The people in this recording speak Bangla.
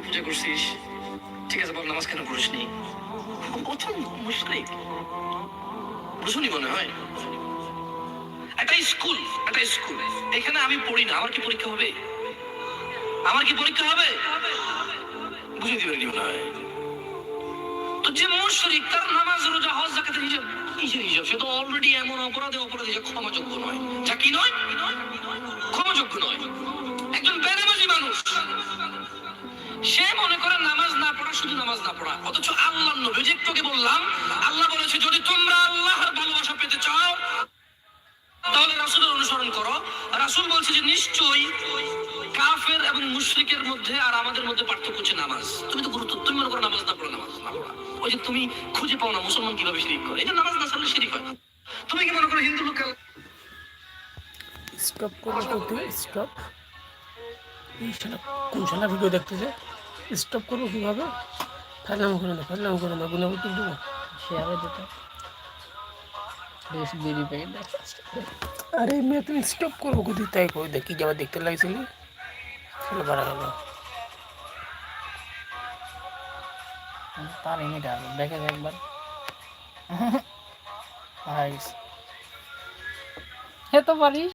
এতগুলা পূজা করছিস? ঠিক আছে, বাবা, নামাজ কেন পড়িসনি প্রথম মুশরিক বুঝুনি মনে হয়? একটা স্কুল একটা স্কুল। এখানে আমি পড়ি না, আমার কি পরীক্ষা হবে? আমার কি পরীক্ষা হবে? বুঝে দিবেন মনে হয়? তো যে মুশরিক তার নামাজ, রোজা, হজ জাকাতের হিসাব কিসের হিসাব? সে তো অলরেডি এমন অপরাধে, অপরাধী ক্ষমাযোগ্য নয়। যা কি নয়? শুধু নামাজ না পড়া, অথচ আল্লাহ নবী যে একটু বললাম, আল্লাহ বলেছে, যদি তোমরা আল্লাহর ভালোবাসা পেতে চাও, তাহলে রাসূলের অনুসরণ করো। রাসূল বলছে যে, নিশ্চয়ই কাফের এবং মুশরিকের মধ্যে আর আমাদের মধ্যে পার্থক্য হচ্ছে নামাজ। তুমি তো গুরুত্ব, তুমি মনে করো নামাজ না পড়ো, নামাজ না পড়া। ওই যে তুমি খুঁজে পাও না মুসলমান কীভাবে শিরিক করে। এই যে নামাজ না ছাড়লে শিরিক হয় তুমি কি মনে করো হিন্দু লোক স্টপ করতে স্টপ কোন শালা ভিডিও দেখতেছে? স্টপ করবো কীভাবে ফাজলাম করে না ফাজলাম করে না গুণাবো তুল দেবো শেয়ারে দিতে বেশ বিড়ি প্যাকেট আরে মেয়ে তুমি স্টপ করবো কোথায় তাই করে দেখি যে আমার দেখতে লাগছিলি চলো বাড়া গেল পারিনি ডাল দেখে যা একবার হাইস এ তো পারিস